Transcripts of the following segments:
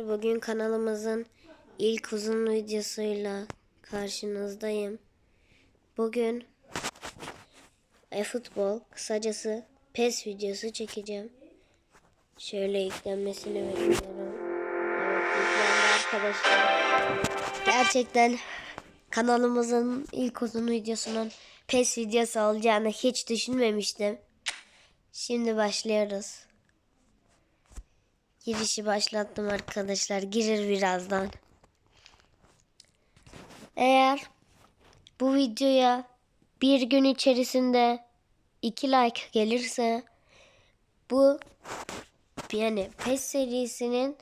Bugün kanalımızın ilk uzun videosuyla karşınızdayım. Bugün e-futbol kısacası PES videosu çekeceğim. Şöyle yüklenmesini bekliyorum. Evet arkadaşlar. Gerçekten kanalımızın ilk uzun videosunun PES videosu olacağını hiç düşünmemiştim. Şimdi başlıyoruz. Girişi başlattım arkadaşlar. Girir birazdan. Eğer bu videoya bir gün içerisinde 2 like gelirse bu yani PES serisinin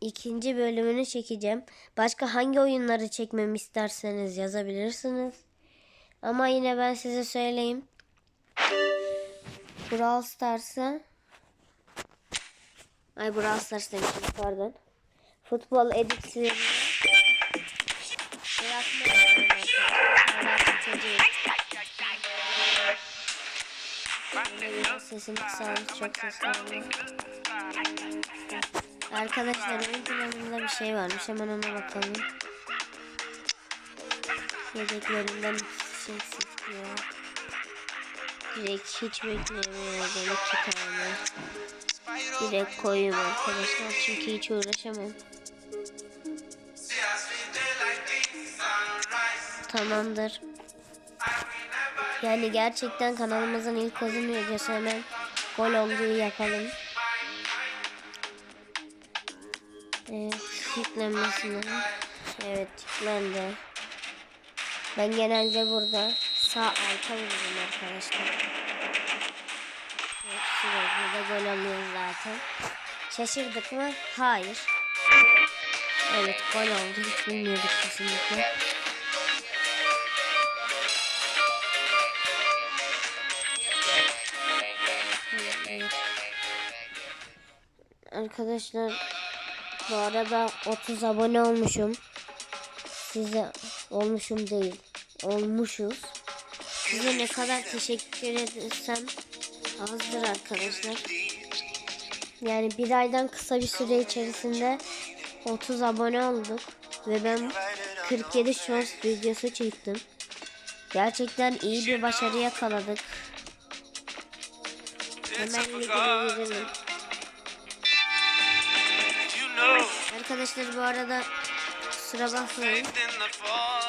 ikinci bölümünü çekeceğim. Başka hangi oyunları çekmemi isterseniz yazabilirsiniz. Ama yine ben size söyleyeyim. Brawl Stars'a Ay Brawl Stars demişim pardon. Futbol editlerini. Sesini kısalım çok oldu. Arkadaşlar ön planımda bir şey varmış hemen ona bakalım. Yedeklerinden şey sıkıyor. Direkt hiç beklemiyorum iki tane. Direkt koyayım arkadaşlar çünkü hiç uğraşamam. Tamamdır. Yani gerçekten kanalımızın ilk uzun videosu hemen gol olduğu yapalım. Evet, yüklenmesini. Evet, yüklendi. Ben genelde burada sağ alta vururum arkadaşlar. Sürekli de gol alıyoruz zaten. Şaşırdık mı? Hayır. Evet, gol oldu. Hiç bilmiyorduk kesinlikle. Arkadaşlar bu arada 30 abone olmuşum. Size olmuşum değil. Olmuşuz. Size ne kadar teşekkür etsem azdır arkadaşlar. Yani bir aydan kısa bir süre içerisinde 30 abone olduk. Ve ben 47 shorts videosu çektim. Gerçekten iyi bir başarı yakaladık. Hemen videoya girelim. Arkadaşlar bu arada kusura bakmayın.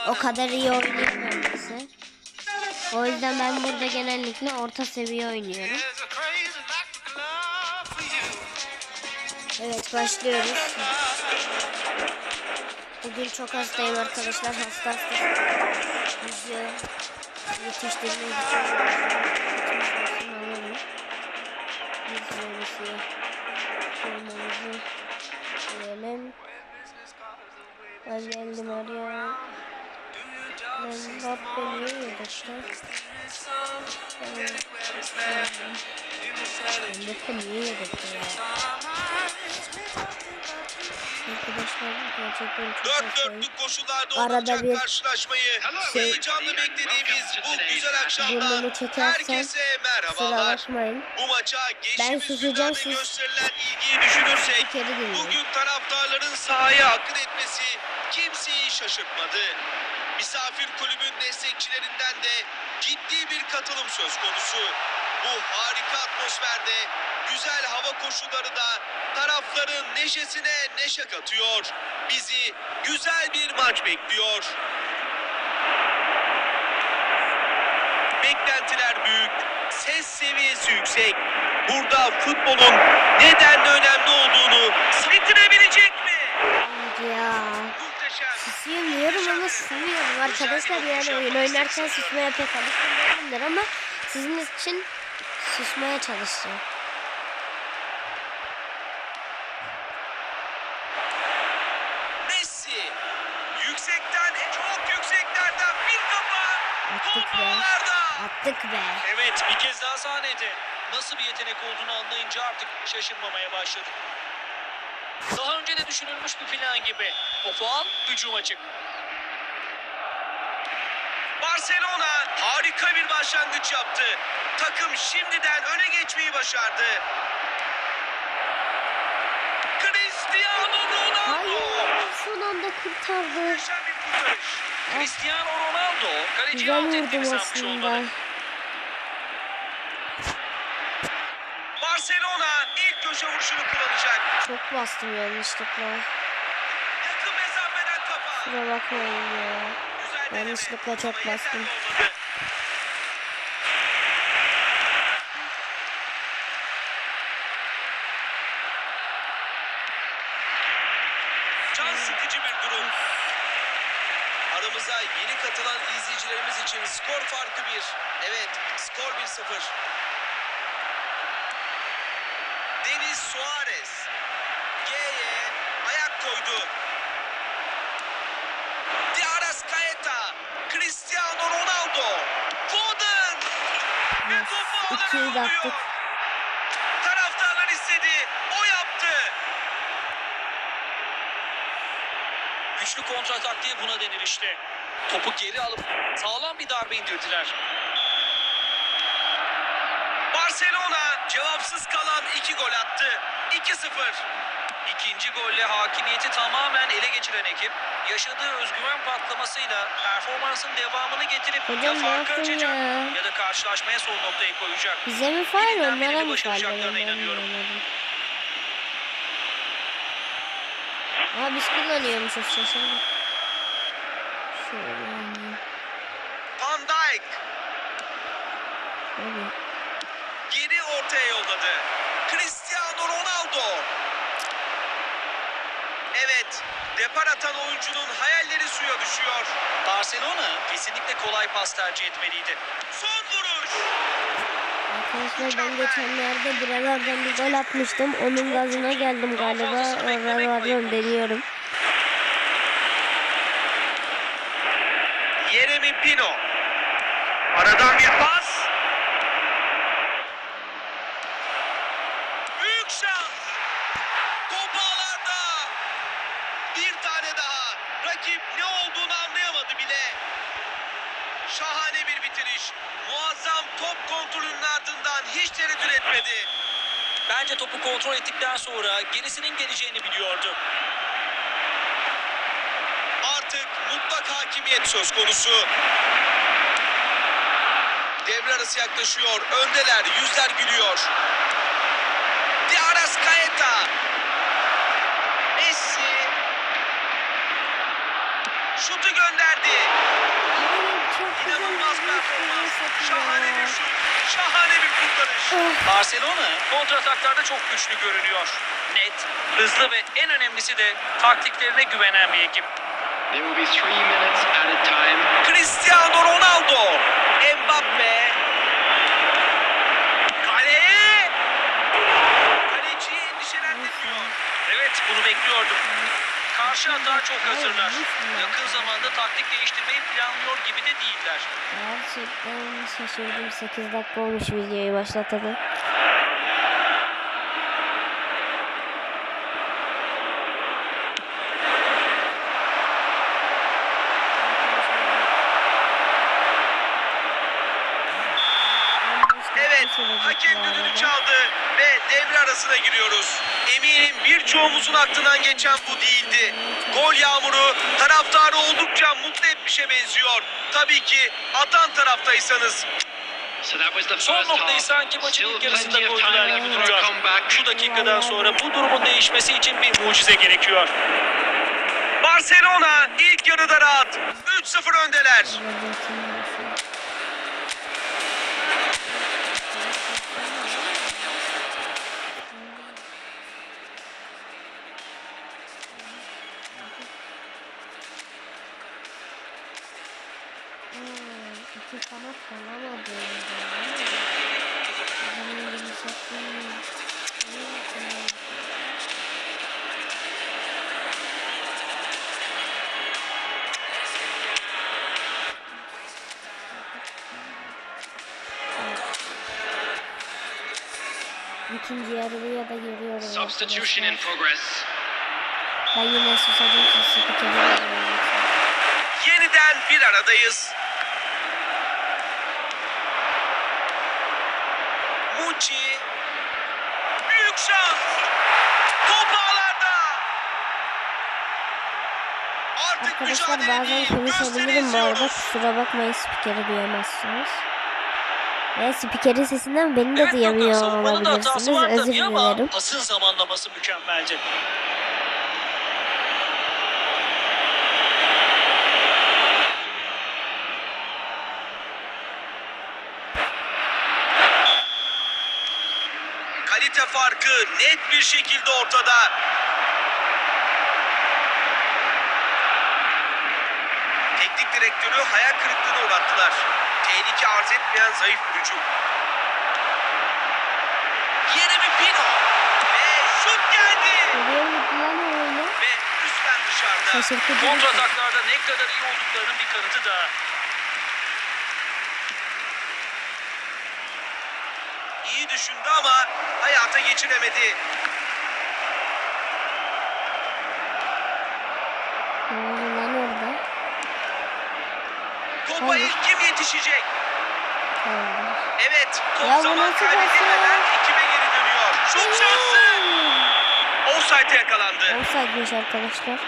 O kadar iyi oynayamıyorum. O yüzden ben burada genellikle orta seviye oynuyorum. Evet başlıyoruz. Bugün çok hastayım arkadaşlar. Hasta hasta. Video yetiştirmeyi düşünüyorum. diyelim. Ben geldim oraya. Mbappe niye yedekte? Mbappe niye çok Dört dörtlük koşullarda Arada bir karşılaşmayı şey- heyecanlı beklediğimiz bu güzel akşamda herkese merhabalar. Bu maça günlerde siz- gösterilen ilgiyi düşünürsek bugün taraftarların sahaya akın etmesi kimseyi şaşırtmadı. Misafir kulübün destekçilerinden de ciddi bir katılım söz konusu. Bu harika atmosferde güzel hava koşulları da tarafların neşesine neşe katıyor. Bizi güzel bir maç bekliyor. Beklentiler büyük, ses seviyesi yüksek. Burada futbolun neden önemli olduğunu? Ya. Diyorum ama susmuyorum arkadaşlar yani oyun oynarken susmaya pek değilimdir ama sizin için susmaya çalışacağım. Messi. Yüksekten, çok yükseklerden bir kafa. Attık be. Attık be. Evet bir kez daha sahnede. Nasıl bir yetenek olduğunu anlayınca artık şaşırmamaya başladı. Daha önce de düşünülmüş bir plan gibi. O faal hücum açık. Barcelona harika bir başlangıç yaptı. Takım şimdiden öne geçmeyi başardı. Cristiano Ronaldo. kurtardı. Muhteşem bir kurtarış. Cristiano Ronaldo kaleciye Güzel alt vurdum etkilemiş aslında. olmalı. Barcelona ilk köşe vuruşunu kullanacak. Çok bastım yanlışlıkla. Kusura bakmayın ya. Yanlışlıkla çok bastım. Can sıkıcı bir durum. Aramıza yeni katılan izleyicilerimiz için skor farkı bir. Evet, skor 1-0. Deniz Suarez. G'ye ayak koydu. Diarascaeta. Cristiano Ronaldo. Foden. Ve topu ikiyi de attık. Taraftarlar istedi. O yaptı. Güçlü kontra taktiği buna denir işte. Topu geri alıp sağlam bir darbe indirdiler. Barcelona cevapsız kalan iki gol attı. 2-0. İkinci golle hakimiyeti tamamen geçiren ekip yaşadığı özgüven patlamasıyla performansın devamını getirip Hocam ya farkı açacak ya? ya da karşılaşmaya son noktayı koyacak. Bize mi faal onlara mı faal? inanıyorum. Aa biz kullanıyormuşuz şaşırdım. Şöyle oynayayım. Van Dijk Böyle. geri ortaya yolladı. Cristiano Ronaldo. Evet, depar atan oyuncunun hayalleri suya düşüyor. Barcelona kesinlikle kolay pas tercih etmeliydi. Son vuruş. Arkadaşlar ben geçenlerde buralardan bir gol atmıştım. Onun gazına geldim galiba. Oralardan deniyorum. Yeremi Pino. Aradan bir pas. Büyük şans. Top ağlarda. Bir tane daha. Rakip ne olduğunu anlayamadı bile. Şahane bir bitiriş. Muazzam top kontrolünün ardından hiç tereddüt etmedi. Bence topu kontrol ettikten sonra gerisinin geleceğini biliyordu. Artık mutlak hakimiyet söz konusu. Devre arası yaklaşıyor. Öndeler. Yüzler gülüyor. Diarascaeta. Messi. Şutu gönderdi. Ay, çok güzel İnanılmaz bir performans. Şahane bir şut. Şahane bir kurtarış. Oh, Barcelona kontrataklarda çok güçlü görünüyor. Net, hızlı ve en önemlisi de taktiklerine güvenen bir ekip. There will be three minutes at a time. Cristiano Ronaldo. Mbappe. Kaleye. Kaleciyi endişelendirmiyor. Evet, bunu bekliyordum. Karşı atağa çok hazırlar. Yakın zamanda taktik değiştirmeyi planlıyor gibi de değiller. Gerçekten şaşırdım. 8 dakika olmuş videoyu başlatalı. Evet, hakem devre arasına giriyoruz. Eminim birçoğumuzun aklından geçen bu değildi. Gol yağmuru taraftarı oldukça mutlu etmişe benziyor. Tabii ki atan taraftaysanız. Son noktayı sanki maçın ilk yarısında koydular gibi duruyor. Şu dakikadan sonra bu durumun değişmesi için bir mucize gerekiyor. Barcelona ilk yarıda rahat. 3-0 öndeler. İkinci yarıya da giriyorum. Substitution in progress. Ben yine susadım ki spikerim. Yeniden bir aradayız. Mucci. Büyük şans. Top ağlarda. Artık Arkadaşlar bazen konuşabilirim bu arada kusura bakmayın spikeri duyamazsınız. Ve spikerin sesinden beni de Evet duyamıyor olabilirsiniz. Özür dilerim. pasın zamanlaması mükemmeldi. Kalite farkı net bir şekilde ortada. Teknik direktörü hayal kırıklığına uğrattılar. Tehlike arz etmeyen zayıf bir hücum. Bir Pino. Ve şut geldi. Ve üstten dışarıda. Kontra ataklarda ne kadar iyi olduklarının bir kanıtı da. İyi düşündü ama hayata geçiremedi. Ne oldu lan orada? Topa Hayır. ilk kim yetişecek? Tamam. Evet, top Ya zaman kaybedilmeden ekibe geri dönüyor. Şut şansı. Offside'e yakalandı. Offside'miş arkadaşlar.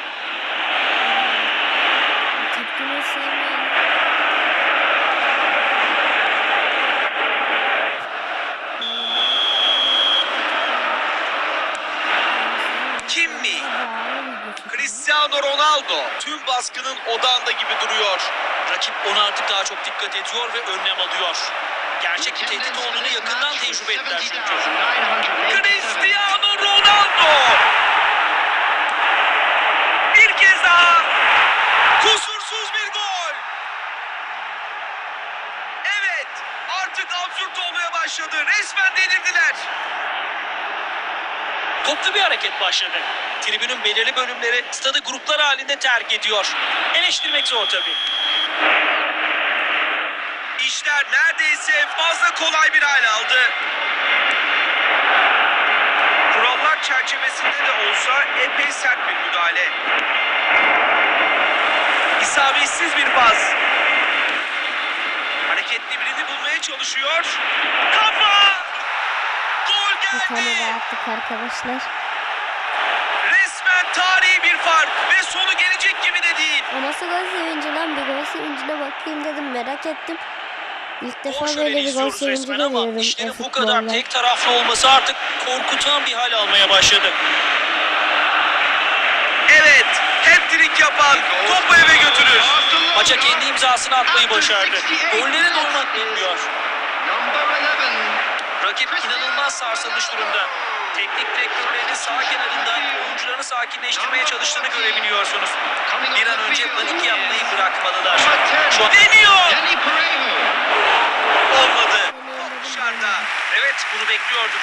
Tepkimi sevmeyen. Kim mi? Cristiano Ronaldo tüm baskının odağında gibi duruyor. Rakip ona artık daha çok dikkat ediyor ve önlem alıyor. Gerçek bir tehdit olduğunu yakından tecrübe ettiler çünkü. Cristiano Ronaldo. Bir kez daha. Kusursuz bir gol. Evet, artık absürt olmaya başladı. Resmen delirdiler. Toplu bir hareket başladı. Tribünün belirli bölümleri stadı gruplar halinde terk ediyor. Eleştirmek zor tabii. İşler neredeyse fazla kolay bir hal aldı. Kurallar çerçevesinde de olsa epey sert bir müdahale. İsabetsiz bir pas. Hareketli birini bulmaya çalışıyor. Kafa! Gol Bir tane geldi. daha arkadaşlar. Nasıl gol sevinci lan? Bir gol sevincine bakayım dedim merak ettim. İlk defa şöleni böyle bir gol sevinci görüyorum. işlerin bu kadar futbolda. tek taraflı olması artık korkutan bir hal almaya başladı. Evet, hat-trick yapan topu eve götürür. Maça kendi imzasını atmayı başardı. Golleri durmak bilmiyor. Rakip inanılmaz sarsılmış durumda. Teknik direktörlerinin sağ kenarında oyuncularını sakinleştirmeye çalıştığını görebiliyorsunuz. Bir an önce panik yapmayı bırakmalılar. An Deniyor. Olmadı. Dışarıda. Evet bunu bekliyordum.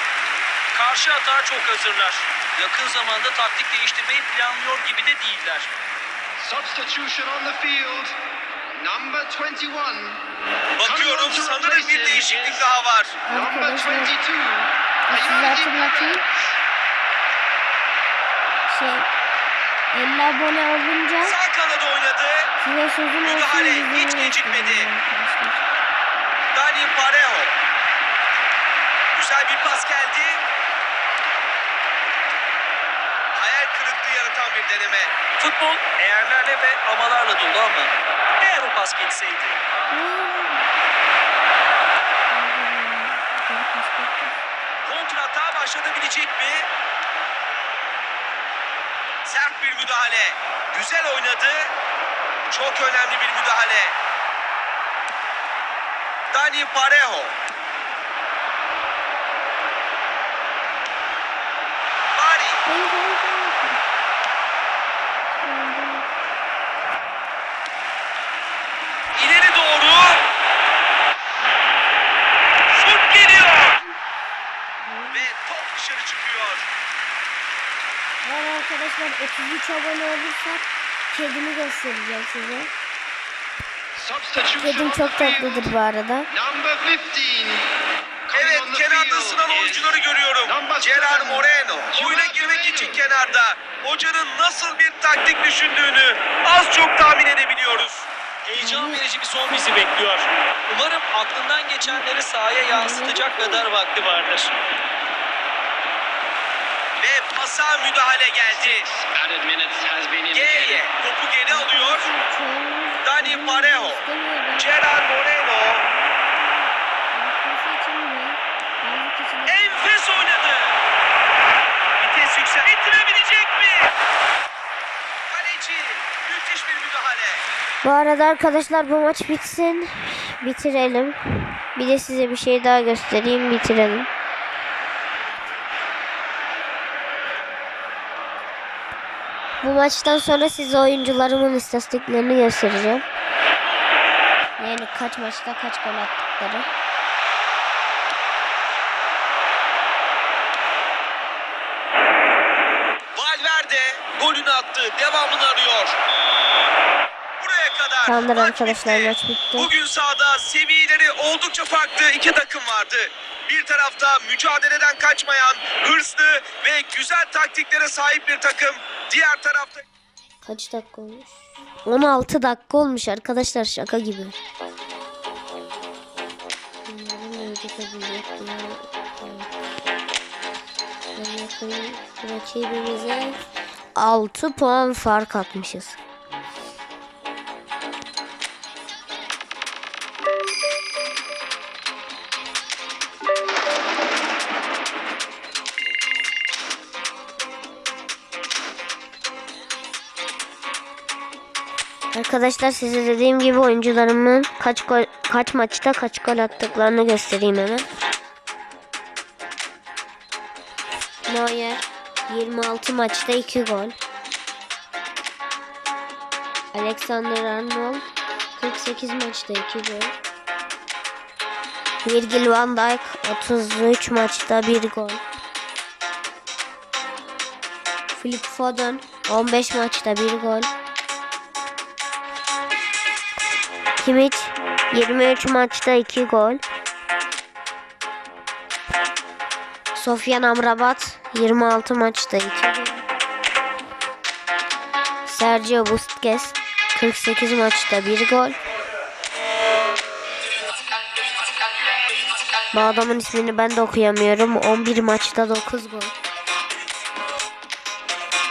Karşı atağa çok hazırlar. Yakın zamanda taktik değiştirmeyi planlıyor gibi de değiller. Substitution on the field. Number 21. Bakıyorum sanırım bir değişiklik daha var. Number Arkadaşlar 22. size hatırlatayım. Şey 50 abone olunca Sağ kanada oynadı. size sözüm olsun. Müdahale hiç gecikmedi. Dani Parejo. Güzel bir pas geldi. Hayal kırıklığı yaratan bir deneme. Futbol eğerlerle ve amalarla dolu ama eğer o pas geçseydi. Kontra hata başlatabilecek mi? Sert bir müdahale. Güzel oynadı. Çok önemli bir müdahale. Dani Parejo. Bari. Hayır hayır hayır. İleri doğru. Şut geliyor. Ve top dışarı çıkıyor. Eğer arkadaşlar 33 abone olursak kedimi göstereceğim size. Kedim çok tatlıdır bu arada. Number 15. Coming Evet kenarda is oyuncuları görüyorum. Gerard Moreno. Oyuna girmek için kenarda. Hocanın nasıl bir taktik düşündüğünü az çok tahmin edebiliyoruz. Heyecan verici bir son bizi bekliyor. Umarım aklından geçenleri sahaya yansıtacak kadar vakti vardır. Pasa müdahale geldi. İndicated. topu geri Dani Parejo. Gerard Moreno. Enfes oynadı. Vites yüksel. Bitirebilecek mi? Kaleci. Müthiş bir müdahale. Bu arada arkadaşlar bu maç bitsin. Bitirelim. Bir de size bir şey daha göstereyim bitirelim. Bu maçtan sonra size oyuncularımın istatistiklerini göstereceğim. Yani kaç maçta kaç gol attıkları. Valverde golünü attı. Devamını arıyor. Buraya kadar Tamamdır arkadaşlar, maç bitti. Bugün sahada seviyeleri oldukça farklı iki takım vardı. Bir tarafta mücadeleden kaçmayan, hırslı ve güzel taktiklere sahip bir takım. Diğer tarafta Kaç dakika olmuş? 16 dakika olmuş arkadaşlar şaka gibi. Bunların neydi kazanacak diye. Ben yakın rakibimize 6 puan fark atmışız. Arkadaşlar size dediğim gibi oyuncularımın kaç gol, kaç maçta kaç gol attıklarını göstereyim hemen. Neuer 26 maçta 2 gol. Alexander Arnold 48 maçta 2 gol. Virgil van Dijk 33 maçta 1 gol. Philip Foden 15 maçta 1 gol. Kimmich 23 maçta 2 gol. Sofyan Amrabat 26 maçta 2 gol. Sergio Busquets 48 maçta 1 gol. Bu adamın ismini ben de okuyamıyorum. 11 maçta 9 gol.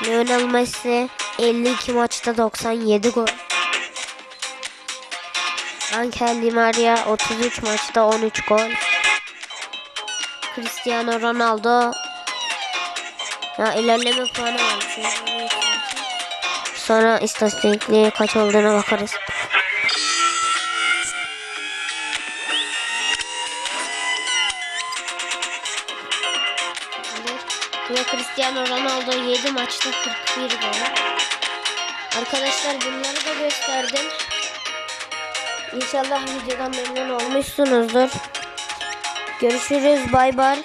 Lionel Messi 52 maçta 97 gol. Angel Di Maria 33 maçta 13 gol. Cristiano Ronaldo ya ilerleme puanı var. Sonra istatistikli kaç olduğuna bakarız. Ve Cristiano Ronaldo 7 maçta 41 gol. Arkadaşlar bunları da gösterdim. İnşallah videodan memnun olmuşsunuzdur. Görüşürüz. Bay bay.